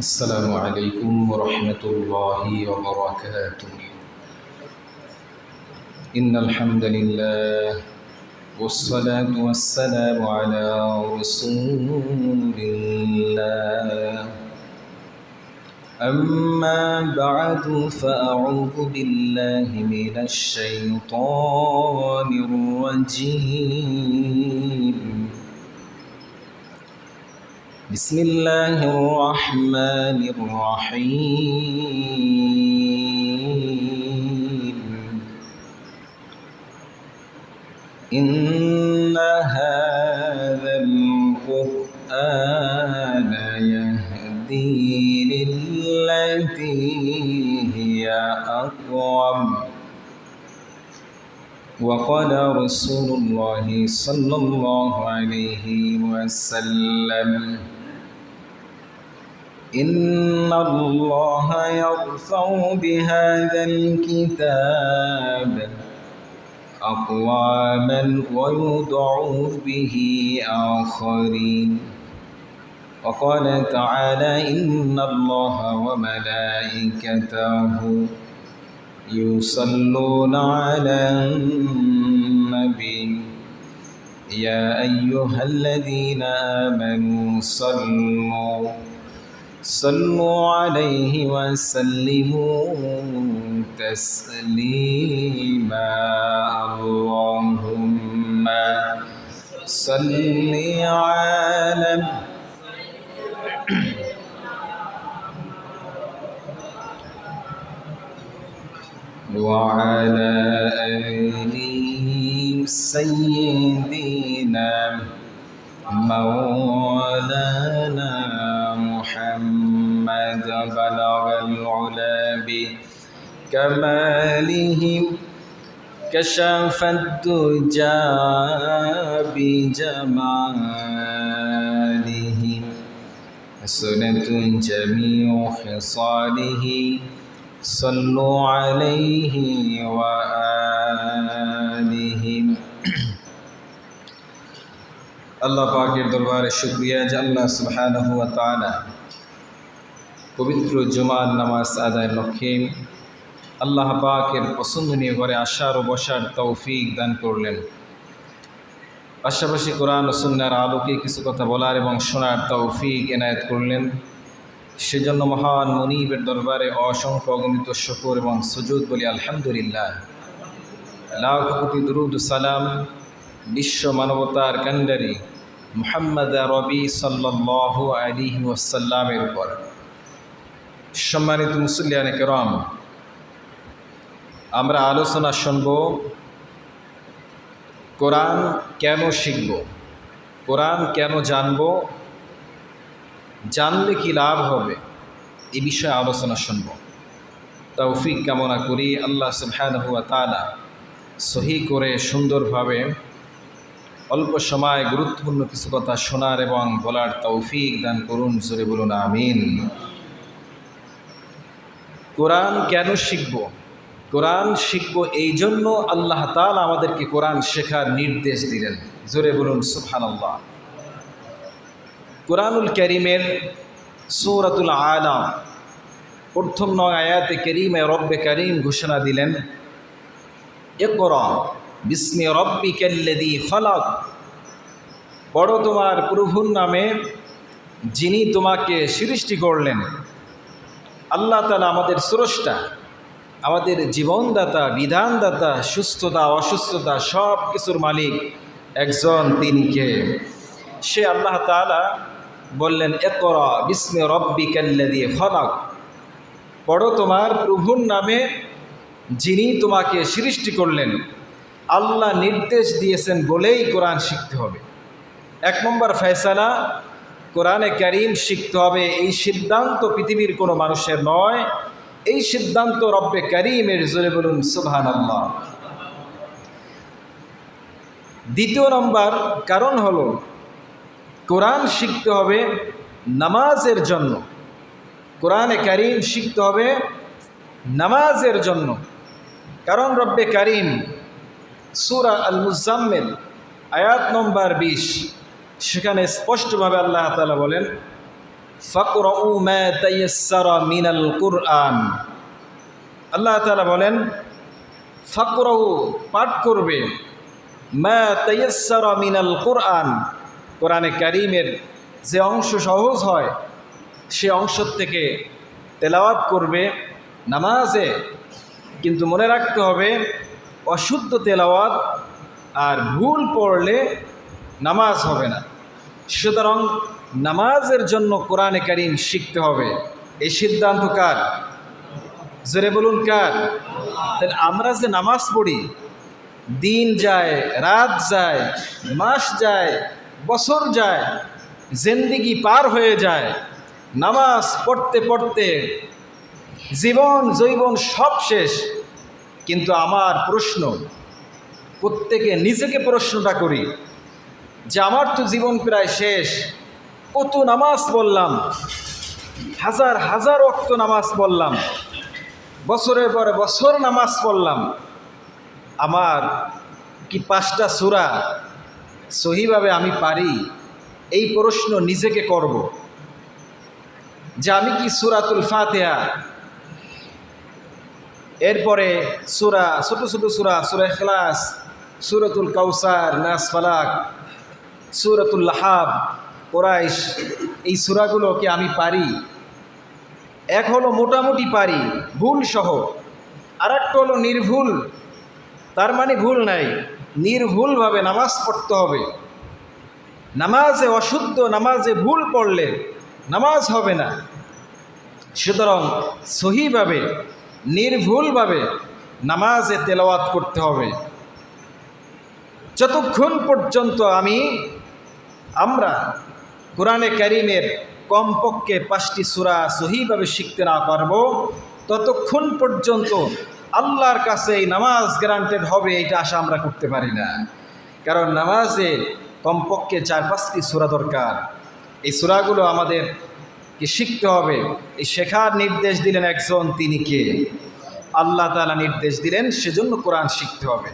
السلام عليكم ورحمة الله وبركاته. إن الحمد لله والصلاة والسلام على رسول الله أما بعد فأعوذ بالله من الشيطان الرجيم. بسم الله الرحمن الرحيم. إن هذا القرآن يهدي للتي هي أقوم. وقال رسول الله صلى الله عليه وسلم إن الله يرفع بهذا الكتاب أقواما ويضعف به آخرين وقال تعالى إن الله وملائكته يصلون على النبي يا أيها الذين آمنوا صلوا صلوا عليه وسلموا تسليما. اللهم صل على وعلى آل سيدنا مولانا. محمد بلغ العلا بكمالهم كشف الدجى بجمالهم حسنة جميع خصاله صلوا عليه وآلهم আল্লাহ পাকের দরবারে শুক্রিয়া যে আল্লাহ সুবহানাহু ওয়া তাআলা পবিত্র জুমার নামাজ আদায়ের লক্ষ্যে আল্লাহ পাকের পছন্দনীয় ঘরে আসার ও বসার তৌফিক দান করলেন। পাশাপাশি কোরআন ও সুন্নার আলোকে কিছু কথা বলার এবং শোনার তৌফিক এনায়েত করলেন। সেজন্য মহান মনিবের দরবারে অসংখ্য অগণিত শকর এবং সুজুদ বলি আলহামদুলিল্লাহ। লাখ কোটি দুরুদ সালাম বিশ্ব মানবতার কান্ডারি মোহাম্মদ রবি সাল্লাহ আলী ওসাল্লামের উপর। সম্মানিত মুসল্লিয়ানে কেরম, আমরা আলোচনা শুনব কোরআন কেন শিখব, কোরআন কেন জানব, জানলে কি লাভ হবে, এ বিষয়ে আলোচনা শুনব। তৌফিক কামনা করি, আল্লাহ সুবহানাহু ওয়া তাআলা সহি করে সুন্দরভাবে অল্প সময় গুরুত্বপূর্ণ কিছু কথা শোনার এবং বলার তৌফিক দান করুন, জোরে বলুন, আমিন। কোরআন কেন শিখব? কোরআন শিখব এই জন্য আল্লাহ তাআলা আমাদেরকে কোরআন শেখার নির্দেশ দিলেন। জোরে বলুন, সুবহানাল্লাহ। কোরআনুল করিমের সৌরাতুল আলাম প্রথম নয় আয়াতে করিমে রব্বে করিম ঘোষণা দিলেন একরা বিস্মি রব্বি কেল্লেদি ফলাক বড় তোমার প্রভুর নামে, যিনি তোমাকে সৃষ্টি করলেন। আল্লাহ তালা আমাদের স্রষ্টা, আমাদের জীবনদাতা, বিধানদাতা, সুস্থতা, অসুস্থতা সব কিছুর মালিক একজন তিনি কে? সে আল্লাহ তালা বললেন একরা বিস্মে রব্বি দিয়ে ফলাক পড়ো তোমার প্রভুর নামে যিনি তোমাকে সৃষ্টি করলেন। আল্লাহ নির্দেশ দিয়েছেন বলেই কোরআন শিখতে হবে। এক নম্বর ফয়সালা কোরআনে করিম শিখতে হবে। এই সিদ্ধান্ত পৃথিবীর কোনো মানুষের নয়। এই সিদ্ধান্ত রব্বে করিমের, জোরে বলুন সুবহান দ্বিতীয় নম্বর কারণ হল, কোরআন শিখতে হবে নামাজের জন্য। কোরআনে করিম শিখতে হবে নামাজের জন্য। কারণ রব্বে করিম, সুরা আল মুজাম্মেল আয়াত নম্বর বিশ। সেখানে স্পষ্টভাবে আল্লাহ তালা বলেন তাইয়াসসারা মিনাল কুরআন। আল্লাহ তাআলা বলেন, ফকরউ পাঠ করবে, মা তাইয়াসসারা মিনাল কুরআন। কোরআনে কারিমের যে অংশ সহজ হয়, সে অংশ থেকে তেলাওয়াত করবে নামাজে। কিন্তু মনে রাখতে হবে, অশুদ্ধ তেলাওয়াত আর ভুল পড়লে নামাজ হবে না। সুতরাং নামাজের জন্য কোরআনে কারিম শিখতে হবে। এই সিদ্ধান্ত কার? জোরে বলুন কার? তাহলে আমরা যে নামাজ পড়ি, দিন যায়, রাত যায়, মাস যায়, বছর যায়, জিন্দিগি পার হয়ে যায়, নামাজ পড়তে পড়তে জীবন জৈবন সব শেষ। কিন্তু আমার প্রশ্ন, প্রত্যেকে নিজেকে প্রশ্নটা করি যে আমার তো জীবন প্রায় শেষ। কত নামাজ পড়লাম। হাজার হাজার অক্ত নামাজ পড়লাম। বছরের পরে বছর নামাজ পড়লাম। আমার কি পাঁচটা সুরা সহিভাবে আমি পারি? এই প্রশ্ন নিজেকে করব। যে আমি কি সুরাতুল ফাতেহা? এরপরে সুরা, ছোটো ছোটো সুরা সুরা খেলাস সুরতুল কাউসার নাস ফালাক সুরতুল লাহাব, কোরাইশ, এই সুরাগুলোকে আমি পারি। এক হলো মোটামুটি পারি, ভুল সহ। আর একটা হলো নির্ভুল। তার মানে ভুল নাই। নির্ভুলভাবে নামাজ পড়তে হবে। নামাজে অশুদ্ধ, নামাজে ভুল পড়লে নামাজ হবে না। সুতরাং সহিভাবে, নির্ভুলভাবে নামাজে তেলাওয়াত করতে হবে। যতক্ষণ পর্যন্ত আমি আমরা কোরআনে কারিমের কমপক্ষে পাঁচটি সুরা সহিভাবে শিখতে না পারব। ততক্ষণ পর্যন্ত আল্লাহর কাছে এই নামাজ গ্রান্টেড হবে এটা আশা আমরা করতে পারি না। কারণ নামাজে কমপক্ষে চার, পাঁচটি সুরা দরকার। এই সুরাগুলো আমাদের কি শিখতে হবে? এই শেখার নির্দেশ দিলেন একজন, তিনি কে? আল্লাহ তালা নির্দেশ দিলেন, সেজন্য কোরআন শিখতে হবে।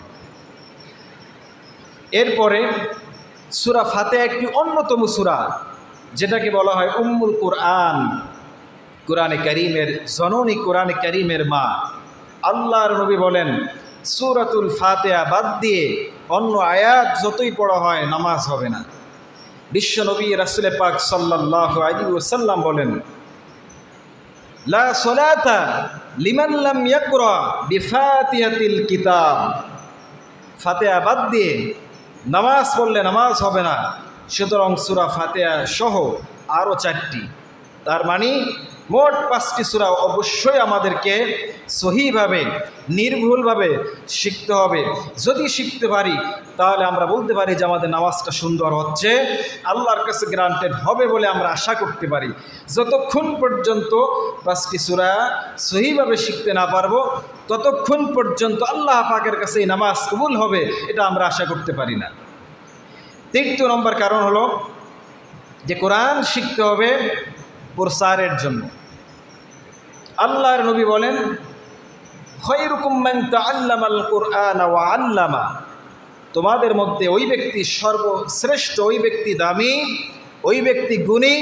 এরপরে সুরা ফাতে একটি অন্যতম সুরা, যেটাকে বলা হয় উম্মুল কোরআন। কোরআনে করিমের, জননী কোরআনে করিমের মা। আল্লাহর নবী বলেন, সুরাতুল ফাতেহা বাদ দিয়ে অন্য আয়াত যতই পড়া হয় নামাজ হবে না। বিশ্ব নবী রাসুলে পাক সাল্লাহ আলী বলেন, লা সলাতা কিতাব। ফাতেহা বাদ দিয়ে নামাজ পড়লে নামাজ হবে না। সুতরাং সুরা ফাতেহা সহ আরও চারটি। তার মানে মোট পাঁচটি সুরা অবশ্যই আমাদেরকে সহিভাবে, নির্ভুলভাবে শিখতে হবে। যদি শিখতে পারি, তাহলে আমরা বলতে পারি যে আমাদের নামাজটা সুন্দর হচ্ছে। আল্লাহর কাছে গ্রান্টেড হবে বলে আমরা আশা করতে পারি। যতক্ষণ পর্যন্ত পাঁচটি সুরা সহিভাবে শিখতে না পারব ততক্ষণ পর্যন্ত আল্লাহ পাকের কাছে এই নামাজ কবুল হবে, এটা আমরা আশা করতে পারি না। তৃতীয় নম্বর কারণ হলো যে কোরআন শিখতে হবে প্রসারের জন্য। আল্লাহর নবী বলেন আল্লামাল কোরআন আল্লামা। তোমাদের মধ্যে ওই ব্যক্তি সর্বশ্রেষ্ঠ, ওই ব্যক্তি দামি, ওই ব্যক্তি গুণী,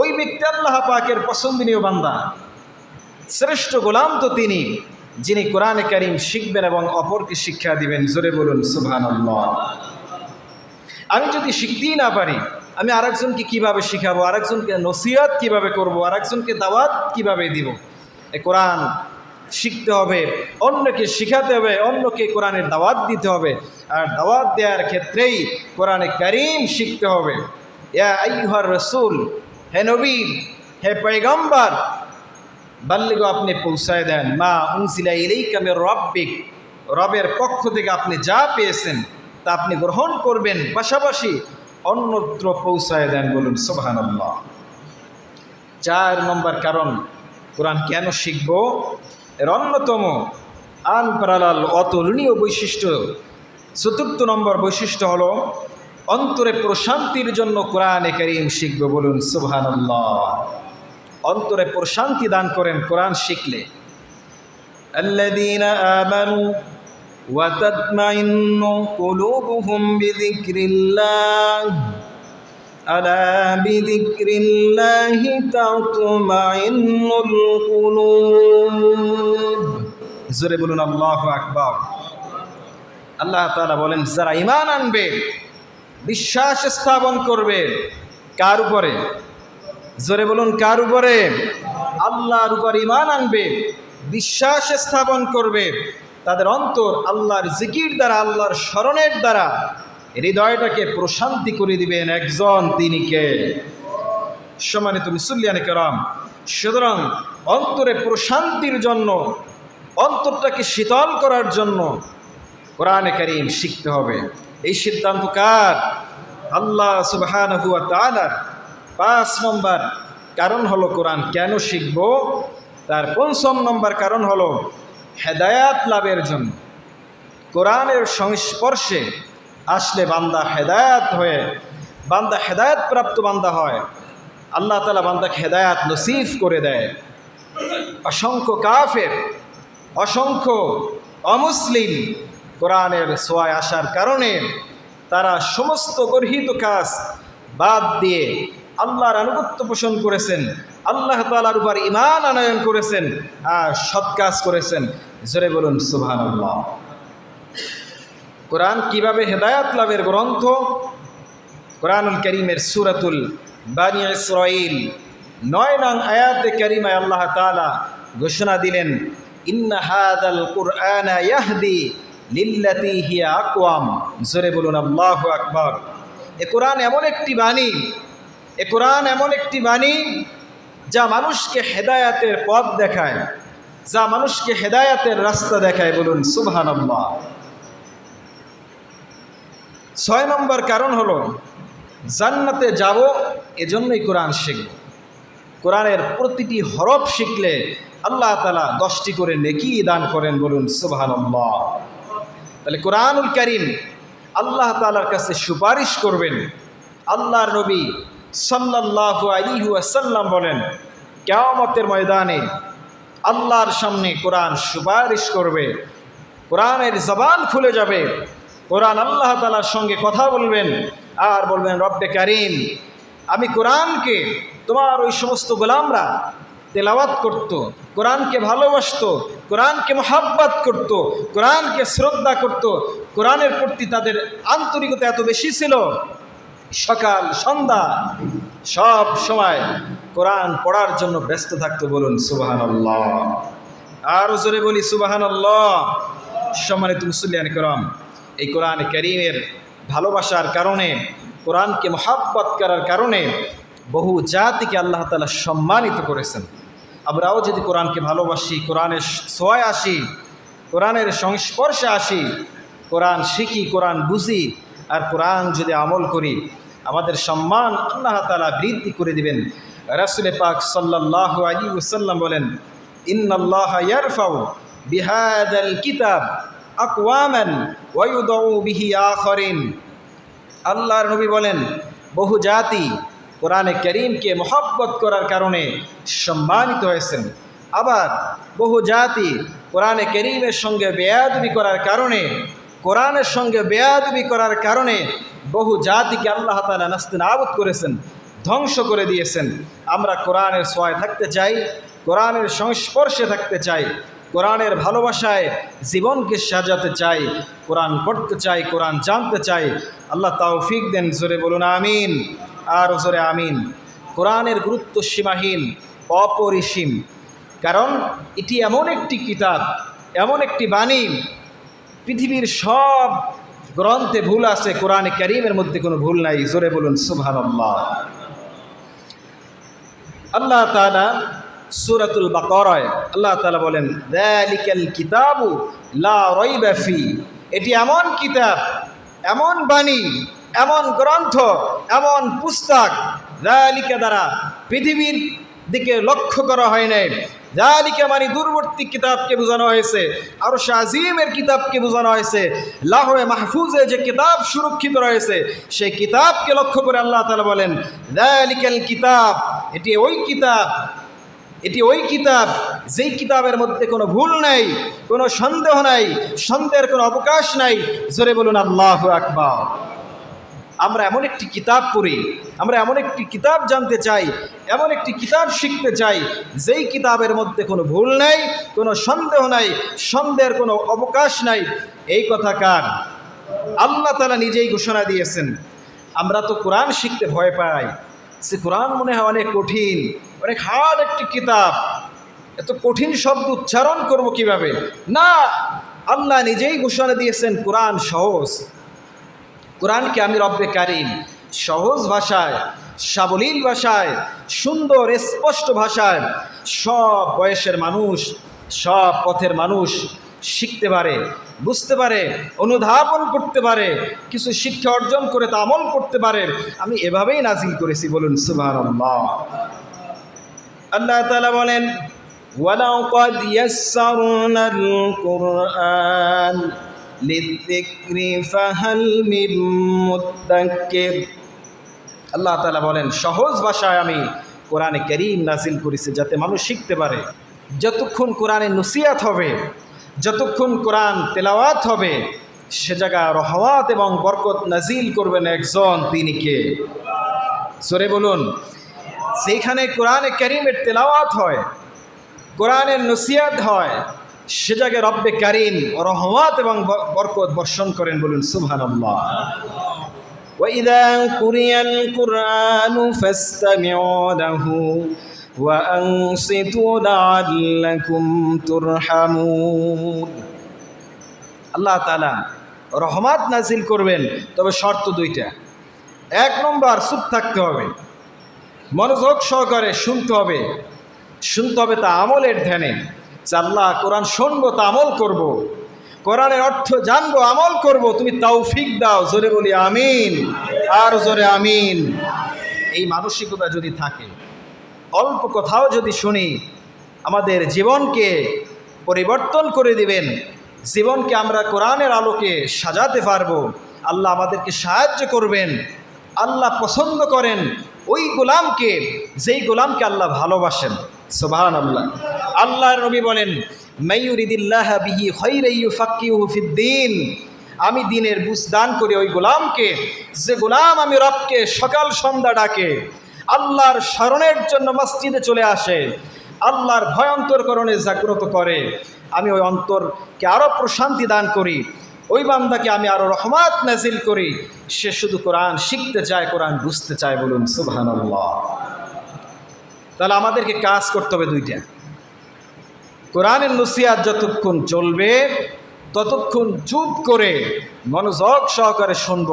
ওই ব্যক্তি আল্লাহ পাকের পছন্দনীয় বান্দা। শ্রেষ্ঠ গোলাম তো তিনি। যিনি কোরআনে করিম শিখবেন এবং অপরকে শিক্ষা দিবেন, জোরে বলুন সুবহান আমি যদি শিখতেই না পারি, আমি আরেকজনকে কীভাবে শিখাবো, আরেকজনকে নসিহাত কীভাবে করব, আরেকজনকে দাওয়াত কীভাবে দিব? এ কোরআন শিখতে হবে, অন্যকে শিখাতে হবে, অন্যকে কোরআনের দাওয়াত দিতে হবে। আর দাওয়াত দেওয়ার ক্ষেত্রেই কোরআনে করিম শিখতে হবে। ইয়া আইহার রসুল, হে নবীন হে পৈগম্বার বাল্লিগো, আপনি পৌঁছায় দেন। মা উনসিলা ইলেই কামের রব্বিক। রবের পক্ষ থেকে আপনি যা পেয়েছেন, তা আপনি গ্রহণ করবেন। পাশাপাশি অন্যত্র পৌঁছায় দেন বলুন সোহানাল্লাহ চার নম্বর কারণ, কোরআন কেন শিখব? এর অন্যতম আনপারালাল অতুলনীয় বৈশিষ্ট্য। চতুর্থ নম্বর বৈশিষ্ট্য হল, অন্তরে প্রশান্তির জন্য কোরআনে করিম শিখব বলুন, সুবহানাল্লাহ। অন্তরে প্রশান্তি দান করেন কোরআন শিখলে الذين آمنوا وتطمئن قلوبهم بذكر الله ألا بذكر الله تطمئن القلوب জোরে বলুন আল্লাহ আকবার আল্লাহ তাআলা বলেন যারা ঈমান আনবে বিশ্বাস স্থাপন করবে কার উপরে জোরে বলুন, কার উপরে? আল্লাহর উপর ইমান আনবে, বিশ্বাস স্থাপন করবে, তাদের অন্তর আল্লাহর জিকির দ্বারা, আল্লাহর স্মরণের দ্বারা হৃদয়টাকে প্রশান্তি করে দিবেন একজন তিনি কে? সম্মানিত মুসল্লিয়ানে কেরাম, সুতরাং অন্তরে প্রশান্তির জন্য, অন্তরটাকে শীতল করার জন্য কোরআনে করিম শিখতে হবে। এই সিদ্ধান্ত কার? আল্লাহ তালার পাঁচ নম্বর কারণ হলো কোরআন কেন শিখব? তার পঞ্চম নম্বর কারণ হলো হেদায়াত লাভের জন্য। কোরআনের সংস্পর্শে আসলে বান্দা হেদায়াত হয়ে, বান্দা হেদায়াত প্রাপ্ত বান্দা হয়। আল্লাহ তালা বান্দাকে হেদায়াত নসিফ করে দেয়। অসংখ্য কাফের, অসংখ্য অমুসলিম কোরআনের সোয়ায় আসার কারণে তারা সমস্ত গর্হিত কাজ বাদ দিয়ে আল্লাহর আনুগত্য পোষণ করেছেন, আল্লাহ তালার উপর ইমান আনয়ন করেছেন, আর সৎ কাজ করেছেন। জোরে বলুন আল্লাহ কোরআন কীভাবে হেদায়াত লাভের গ্রন্থ? কোরআনুল করিমের সুরাতুল বানি ইসরাইল নয় নং আয়াতে করিমায় আল্লাহ তালা ঘোষণা দিলেন, ইন্না হাদাল কুরআনা লিল্লাতি হিয়া আকওয়াম। জোরে বলুন, আল্লাহু আকবার। এ কোরআন এমন একটি বাণী এ কোরআন এমন একটি বাণী যা মানুষকে হেদায়াতের পথ দেখায়, যা মানুষকে হেদায়াতের রাস্তা দেখায় বলুন, সুবহানাল্লাহ। ছয় নম্বর কারণ হলো, জান্নাতে যাব, এজন্যই কোরআন শিখব। কোরআনের প্রতিটি হরফ শিখলে আল্লাহ তালা দশটি করে নেকি দান করেন বলুন, সুবহানাল্লাহ। তাহলে কোরআনুল করিম আল্লাহ তালার কাছে সুপারিশ করবেন, আল্লাহর নবী সাল্লাহ আসাল্লাম বলেন, কেয়ামতের ময়দানে আল্লাহর সামনে কোরআন সুপারিশ করবে, কোরআনের জবান খুলে যাবে, কোরআন আল্লাহ তালার সঙ্গে কথা বলবেন আর বলবেন, রব্বে কারিম, আমি কোরআনকে, তোমার ওই সমস্ত গোলামরা তেলাওয়াত করত, কোরআনকে ভালোবাসত, কোরআনকে মহাব্বাত করত, কোরআনকে শ্রদ্ধা করত, কোরআনের প্রতি তাদের আন্তরিকতা এত বেশি ছিল সকাল, সন্ধ্যা, সব সময় কোরআন পড়ার জন্য ব্যস্ত থাকতো বলুন সুবাহান আল্লাহ আরও জোরে বলি সুবাহান আল্লাহ সম্মানিত মুসল্লিয়ান করম, এই কোরআন করিমের ভালোবাসার কারণে, কোরআনকে মহাব্বত করার কারণে বহু জাতিকে আল্লাহ তালা সম্মানিত করেছেন। আমরাও যদি কোরআনকে ভালোবাসি, কোরআনের সোয়ায় আসি, কোরআনের সংস্পর্শে আসি, কোরআন শিখি, কোরআন বুঝি আর কোরআন যদি আমল করি, আমাদের সম্মান আল্লাহ তালা বৃদ্ধি করে দিবেন। রাসুলে পাক সাল্লাহ আলী ওসাল্লাম বলেন ইন্নআল্লাহ বিহাদাল কিতাব আকওয়ামান ওয়ায়ুদউ বিহি আখরিন। আল্লাহর নবী বলেন, বহু জাতি কোরআনে করিমকে মহব্বত করার কারণে সম্মানিত হয়েছেন। আবার বহু জাতি কোরআনে করিমের সঙ্গে বেয়াদবি করার কারণে কোরআনের সঙ্গে বেয়াদবি করার কারণে বহু জাতিকে আল্লাহ তালা নাস্তিন আবুদ করেছেন, ধ্বংস করে দিয়েছেন। আমরা কোরআনের সোয়ায় থাকতে চাই, কোরআনের সংস্পর্শে থাকতে চাই, কোরআনের ভালোবাসায় জীবনকে সাজাতে চাই, কোরআন পড়তে চাই, কোরআন জানতে চাই। আল্লাহ তাওফিক দেন, জোরে বলুন আমিন, আর জোরে আমিন। কোরআনের গুরুত্ব সীমাহীন, অপরিসীম। কারণ এটি এমন একটি কিতাব, এমন একটি বাণী পৃথিবীর সব গ্রন্থে ভুল আছে, কোরআনে করিমের মধ্যে কোনো ভুল নাই। জোরে বলুন সুবহান আল্লাহ তালা সুরাতুল বাকরায় আল্লাহ তালা বলেন কিতাবু লা এটি এমন কিতাব, এমন বাণী, এমন গ্রন্থ, এমন পুস্তক দ্যালিকা দ্বারা পৃথিবীর দিকে লক্ষ্য করা হয় নাই। জালিকা মানে দূরবর্তী কিতাবকে বোঝানো হয়েছে আর শাহিমের কিতাবকে বোঝানো হয়েছে লাহোয়ে মাহফুজে যে কিতাব সুরক্ষিত রয়েছে, সেই কিতাবকে লক্ষ্য করে আল্লাহ তালা বলেন দালিকাল কিতাব, এটি ওই কিতাব, এটি ওই কিতাব, যেই কিতাবের মধ্যে কোনো ভুল নাই, কোনো সন্দেহ নাই, সন্দেহের কোনো অবকাশ নাই। জোরে বলুন, আল্লাহ আকবার। আমরা এমন একটি কিতাব পড়ি, আমরা এমন একটি কিতাব জানতে চাই, এমন একটি কিতাব শিখতে চাই, যেই কিতাবের মধ্যে কোনো ভুল নাই, কোনো সন্দেহ নাই, সন্দেহের কোনো অবকাশ নাই, এই কথা কার? আল্লাহ তালা নিজেই ঘোষণা দিয়েছেন, আমরা তো কোরআন শিখতে ভয় পাই, সে কোরআন মনে হয় অনেক কঠিন, অনেক হার্ড একটি কিতাব, এত কঠিন শব্দ উচ্চারণ করব কীভাবে? না, আল্লাহ নিজেই ঘোষণা দিয়েছেন, কোরআন সহজ। কোরআনকে আমি রব্বে কারিম সহজ ভাষায় সাবলীল ভাষায় সুন্দর স্পষ্ট ভাষায় সব বয়সের মানুষ সব পথের মানুষ শিখতে পারে বুঝতে পারে অনুধাবন করতে পারে কিছু শিক্ষা অর্জন করে তা আমল করতে পারে আমি এভাবেই নাজিল করেছি বলুন সুবাহ আল্লাহ তালা বলেন ولقد يسرنا القرآن আল্লাহ তালা বলেন, সহজ ভাষায় আমি কোরআনে কেরিম নাজিল করেছি যাতে মানুষ শিখতে পারে। যতক্ষণ কোরআনে নসিয়াত হবে, যতক্ষণ কোরআন তেলাওয়াত হবে, সে জায়গা রহওয়াত এবং বরকত নাজিল করবেন একজন তিনি কে? সরে বলুন সেইখানে কোরআনে ক্যারিমের তেলাওয়াত হয়, কোরআনের নসিয়াত হয় সে জায়গায় রব্বে কারিম রহমাত এবং ব- বরকত বর্ষণ করেন বলুন সুবহান وإذا قرئ القرآن فاستمعوا له وأنصتوا لعلكم ترحمون আল্লাহ তালা রহমাত নাজিল করবেন তবে শর্ত দুইটা এক নম্বর চুপ থাকতে হবে মনোযোগ সহকারে শুনতে হবে শুনতে হবে তা আমলের ধ্যানে যে আল্লাহ কোরআন শুনব তা আমল করব। কোরআনের অর্থ জানব, আমল করব, তুমি তৌফিক দাও, জোরে বলি আমিন, আর জোরে আমিন এই মানসিকতা যদি থাকে, অল্প কথাও যদি শুনি, আমাদের জীবনকে পরিবর্তন করে দিবেন, জীবনকে আমরা কোরআনের আলোকে সাজাতে পারব, আল্লাহ আমাদেরকে সাহায্য করবেন, আল্লাহ পছন্দ করেন, ওই গোলামকে, যেই গোলামকে আল্লাহ ভালোবাসেন সোবাহান আল্লাহ আল্লাহ নবী বলেন ফাক্কিহু ফিদ্দিন। আমি দিনের বুঝ দান করি ওই গোলামকে, যে গোলাম আমি রবকে সকাল সন্ধ্যা ডাকে, আল্লাহর স্মরণের জন্য মসজিদে চলে আসে, আল্লাহর ভয়ন্তরকরণে জাগ্রত করে। আমি ওই অন্তরকে আরও প্রশান্তি দান করি, ওই বান্দাকে আমি আরও রহমাত নাজিল করি। সে শুধু কোরআন শিখতে চায়, কোরআন বুঝতে চায় বলুন সুবহান তাহলে আমাদেরকে কাজ করতে হবে দুইটা। কোরআনের নসিয়াত যতক্ষণ চলবে, ততক্ষণ চুপ করে মনোযোগ সহকারে শুনব।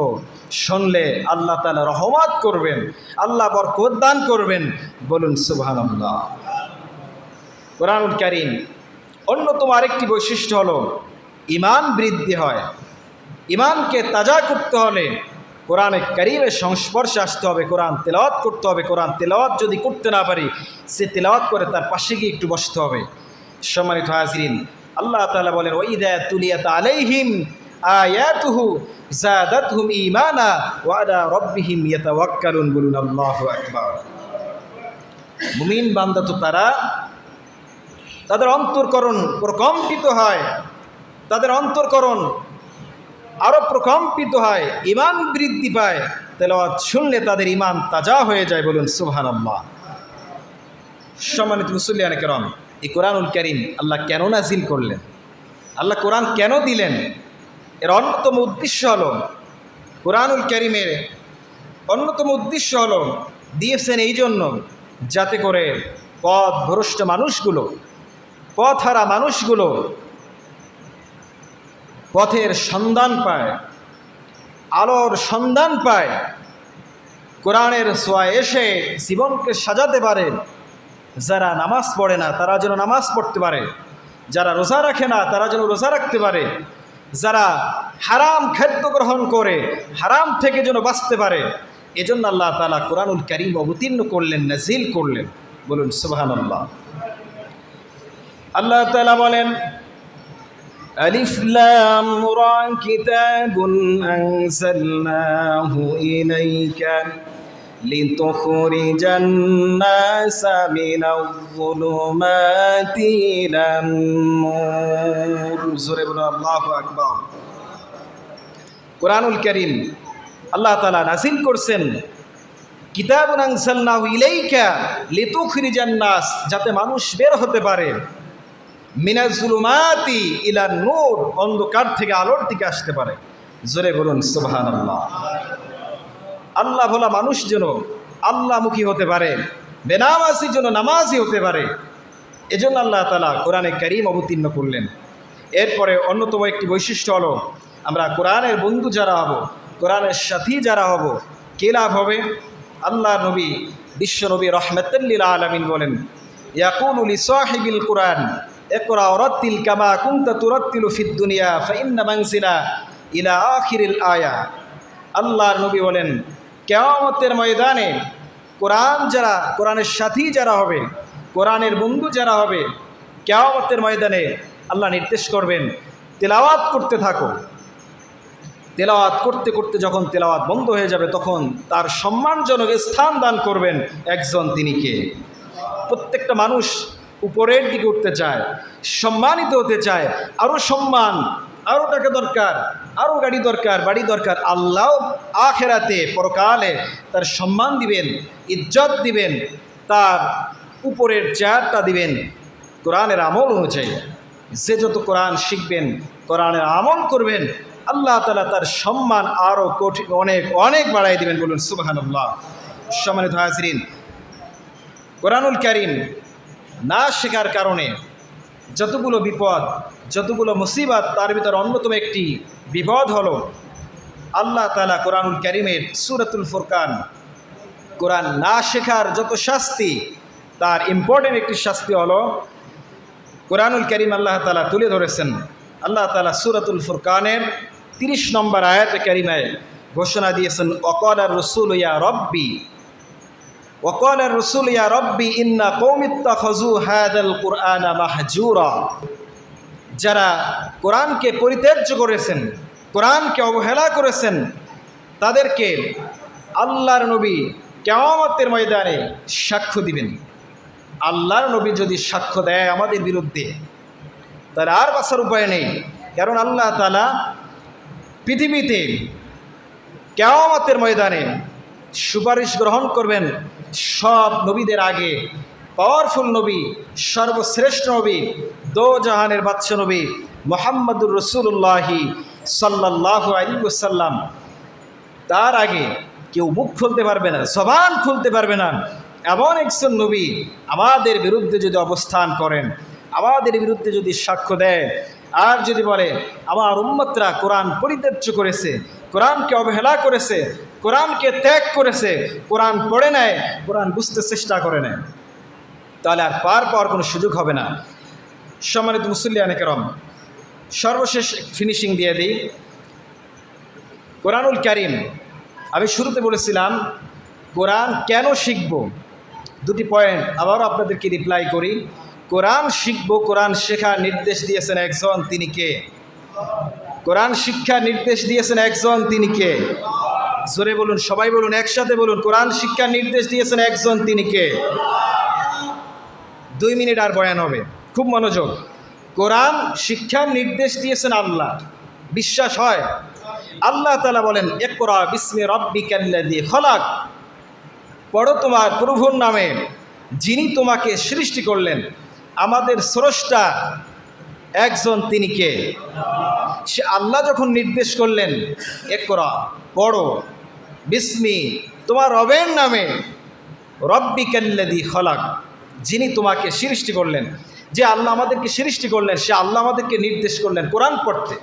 শুনলে আল্লাহ তালা রহমাত করবেন, আল্লাহ বরকত দান করবেন, বলুন সুবহান আল্লাহ কোরআনুল কারিম অন্যতম আরেকটি বৈশিষ্ট্য হলো ইমান বৃদ্ধি হয়। ইমানকে তাজা করতে হলে কোরআনে কারিমের সংস্পর্শে আসতে হবে, কোরআন তেলাওয়াত করতে হবে, কোরআন তেলাওয়াত যদি করতে না পারি, সে তেলাওয়াত করে তার পাশে গিয়ে একটু বসতে হবে। সম্মানিত হাজরিন, আল্লাহ তাআলা বলেন ওই ওইদা তুলিয়াত আলাইহিম আয়াতুহু জাদাতহুম ঈমানা ওয়া আলা রাব্বিহিম ইয়াতাওয়াক্কালুন। বলুন, আল্লাহু আকবার। মুমিন বান্দা তো তারা, তাদের অন্তর্করণ প্রকম্পিত হয়, তাদের অন্তর্করণ আরও প্রকম্পিত হয় ইমান বৃদ্ধি পায়, তেলাওয়াত শুনলে তাদের ইমান তাজা হয়ে যায় বলুন সুবহান আল্লাহ সম্মানিত মুসল্লিয়ান কেরম, এই কোরআনুল করিম আল্লাহ কেন নাজিল করলেন? আল্লাহ কোরআন কেন দিলেন? এর অন্যতম উদ্দেশ্য হল, কোরআনুল করিমের অন্যতম উদ্দেশ্য হলো, দিয়েছেন এই জন্য যাতে করে পথ ভ্রষ্ট মানুষগুলো পথ হারা মানুষগুলো পথের সন্ধান পায়, আলোর সন্ধান পায়। কোরআনের সোয়া এসে জীবনকে সাজাতে পারে। যারা নামাজ পড়ে না, তারা যেন নামাজ পড়তে পারে। যারা রোজা রাখে না, তারা যেন রোজা রাখতে পারে। যারা হারাম খাদ্য গ্রহণ করে, হারাম থেকে যেন বাঁচতে পারে। এজন্য আল্লাহ তালা কোরআনুল করিম অবতীর্ণ করলেন নাজিল করলেন। বলুন সুবাহান আল্লাহ আল্লাহ তালা বলেন ألف لام را كتاب أنزلناه إليك لتخرج الناس من الظلمات إلى النور زور الله أكبر কোরআনুল করিম আল্লাহ তালা নাজিল করছেন কিতাবুন আনসালনাহু ইলাইকা লিতুখরিজান নাস যাতে মানুষ বের হতে পারে মিনাজুলুমাতি ইলা নূর, অন্ধকার থেকে আলোর দিকে আসতে পারে। জোরে বলুন, সুবহানাল্লাহ। আল্লাহ আল্লাহ ভোলা মানুষ যেন আল্লাহমুখী হতে পারে বেনামাজির জন্য নামাজি হতে পারে, এজন্য আল্লাহ তালা কোরআনে করিম অবতীর্ণ করলেন। এরপরে অন্যতম একটি বৈশিষ্ট্য হলো, আমরা কোরআনের বন্ধু যারা হব, কোরআনের সাথী যারা হব, কে লাভ হবে? আল্লাহ নবী বিশ্বনবী রহমতুল্লিল আলমিন বলেন, ইয়াকুল সাহিবিল কোরআন একরা মাংসিলা ইলা আয়া আল্লাহর নবী বলেন, কেয়ামতের ময়দানে কোরআন যারা, কোরআনের সাথী যারা হবে, কোরআনের বন্ধু যারা হবে, কেয়ামতের ময়দানে আল্লাহ নির্দেশ করবেন, তেলাওয়াত করতে থাকো। তেলাওয়াত করতে করতে যখন তেলাওয়াত বন্ধ হয়ে যাবে, তখন তার সম্মানজনক স্থান দান করবেন একজন তিনি কে? প্রত্যেকটা মানুষ উপরের দিকে উঠতে চায়, সম্মানিত হতে চায়। আরও সম্মান আরও টাকা দরকার আরও গাড়ি দরকার, বাড়ি দরকার। আল্লাহ আখেরাতে পরকালে তার সম্মান দিবেন, ইজ্জত দিবেন, তার উপরের চেয়ারটা দিবেন। কোরআনের আমল অনুযায়ী যে যত কোরআন শিখবেন, কোরআনের আমল করবেন, আল্লাহ তালা তার সম্মান আরও কঠিন, অনেক অনেক বাড়াই দিবেন বলুন সুবাহান্লাহ সম্মানিত হাজরিন, কোরআনুল করিম না শেখার কারণে যতগুলো বিপদ, যতগুলো মুসিবত, তার ভিতর অন্যতম একটি বিপদ হলো আল্লাহ তালা কোরআনুল করিমের সুরতুল ফুরকান। কোরআন না শেখার যত শাস্তি, তার ইম্পর্টেন্ট একটি শাস্তি হল কোরআনুল করিম আল্লাহ তালা তুলে ধরেছেন। আল্লাহ তালা সুরতুল ফুরকানের তিরিশ নম্বর আয়াত করিমায় ঘোষণা দিয়েছেন অকল আর রসুল ইয়া রব্বি। ওকল রসুল ইয়া ইন্না কৌমিত্তা খজু হায়াদাল কুরআনা মাহজুরা যারা কোরআনকে পরিত্যাজ্য করেছেন, কোরআনকে অবহেলা করেছেন, তাদেরকে আল্লাহর নবী কেমতের ময়দানে সাক্ষ্য দিবেন। আল্লাহর নবী যদি সাক্ষ্য দেয় আমাদের বিরুদ্ধে, তাহলে আর বাসার উপায় নেই। কারণ আল্লাহ তালা পৃথিবীতে কেমতের ময়দানে সুপারিশ গ্রহণ করবেন সব নবীদের আগে পাওয়ারফুল নবী, সর্বশ্রেষ্ঠ নবী দো জাহানের বাদশা নবী মোহাম্মদুর রসুল্লাহি সাল্লাহ আলিবাসাল্লাম তার আগে কেউ মুখ খুলতে পারবে না, জবান খুলতে পারবে না। এমন একজন নবী আমাদের বিরুদ্ধে যদি অবস্থান করেন, আমাদের বিরুদ্ধে যদি সাক্ষ্য দেয় আর যদি বলে, আমার উম্মতরা কোরআন পরিত্যাজ্য করেছে, কোরআনকে অবহেলা করেছে কোরআনকে ত্যাগ করেছে, কোরআন পড়ে নেয়, কোরআন বুঝতে চেষ্টা করে নেয়। তাহলে আর পার পাওয়ার কোনো সুযোগ হবে না। সম্মানিত মুসল্লিয়ান কেরম, সর্বশেষ ফিনিশিং দিয়ে দিই। কোরআনুল করিম, আমি শুরুতে বলেছিলাম, কোরআন কেন শিখব? দুটি পয়েন্ট, আবারও আপনাদেরকে রিপ্লাই করি। কোরআন শিখব, কোরআন শেখার নির্দেশ দিয়েছেন একজন, তিনি কে? কোরআন শিক্ষা নির্দেশ দিয়েছেন একজন, তিনি কে? জোরে বলুন, সবাই বলুন, একসাথে বলুন, কোরআন শিক্ষার নির্দেশ দিয়েছেন একজন, তিনি কে? দুই মিনিট আর বয়ান হবে, খুব মনোযোগ। কোরআন শিক্ষার নির্দেশ দিয়েছেন আল্লাহ, বিশ্বাস হয়? আল্লাহ তালা বলেন এক একরা বিস্মে রব্বি দিয়ে খলাক। পড়ো তোমার প্রভুর নামে, যিনি তোমাকে সৃষ্টি করলেন। আমাদের স্রষ্টা একজন, তিনি কে? সে আল্লাহ যখন নির্দেশ করলেন একরা পড়ো। বিস্মি, তোমার রবের নামে রব্বি কাল্লাদি খলাক, যিনি তোমাকে সৃষ্টি করলেন, যে আল্লাহ আমাদেরকে সৃষ্টি করলেন, সে আল্লাহ আমাদেরকে নির্দেশ করলেন কোরআন পড়তে।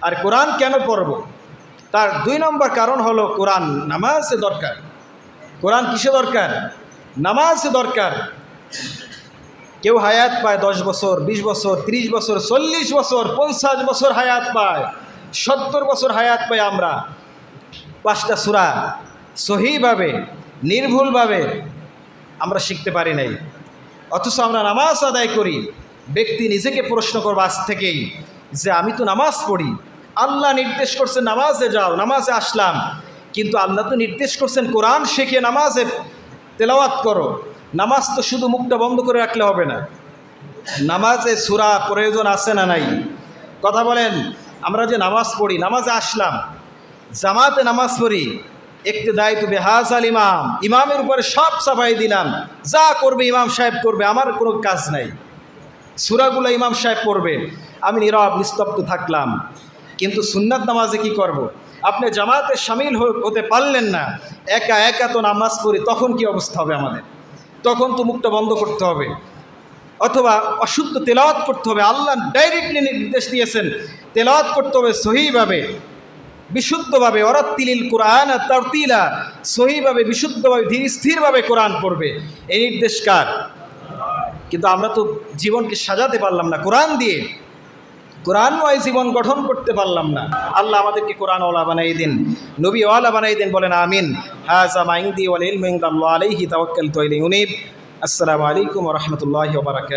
আর কোরআন কেন পড়ব? তার দুই নম্বর কারণ হলো কোরআন নামাজে দরকার। কোরআন কিসে দরকার? নামাজে দরকার। কেউ হায়াত পায় দশ বছর ২০ বছর ৩০ বছর, চল্লিশ বছর, পঞ্চাশ বছর হায়াত পায়, সত্তর বছর হায়াত পাই আমরা। পাঁচটা সুরা সহিভাবে, নির্ভুলভাবে আমরা শিখতে পারি নাই। অথচ আমরা নামাজ আদায় করি, ব্যক্তি নিজেকে প্রশ্ন করব আজ থেকেই যে আমি তো নামাজ পড়ি। আল্লাহ নির্দেশ করছে নামাজে যাও, নামাজে আসলাম। কিন্তু আল্লাহ তো নির্দেশ করছেন কোরআন শেখে নামাজে তেলাওয়াত করো। নামাজ তো শুধু মুখটা বন্ধ করে রাখলে হবে না। নামাজে সুরা প্রয়োজন আছে না নাই? কথা বলেন, আমরা যে নামাজ পড়ি, নামাজে আসলাম জামাতে নামাজ পড়ি, একটি দায়িত্ব বেহাজ আল ইমাম। ইমামের উপরে সব সাফাই দিলাম। যা করবে ইমাম সাহেব করবে, আমার কোনো কাজ নাই। সুরাগুলো ইমাম সাহেব পড়বে। আমি নীরব, নিস্তব্ধ থাকলাম। কিন্তু সুন্নাত নামাজে কি করব। আপনি জামাতে সামিল হতে পারলেন না। একা একা তো নামাজ পড়ি, তখন কি অবস্থা হবে আমাদের? তখন তো মুখটা বন্ধ করতে হবে। অথবা অশুদ্ধ তেলাওয়াত করতে হবে। আল্লাহ ডাইরেক্টলি নির্দেশ দিয়েছেন, তেলাওয়াত করতে হবে সহিভাবে। বিশুদ্ধভাবে, অরাত্তিলিল কোরআন তরতিলা, সহিভাবে, বিশুদ্ধভাবে, ধীর স্থিরভাবে কোরআন পড়বে। এই নির্দেশ কার? কিন্তু আমরা তো জীবনকে সাজাতে পারলাম না, কোরআন দিয়ে। কোরআনময় জীবন গঠন করতে পারলাম না। আল্লাহ আমাদেরকে কোরআন ওলা বানাই দিন নবী ওয়ালা বানাই দিন, বলেন আমিন। হাজা মাইন্দি ওয়াল ইলমিং আলাইহি তাওয়াক্কালতু ইলাইহি উনিব। আসসালামু আলাইকুম ওয়া বারাকাতুহু।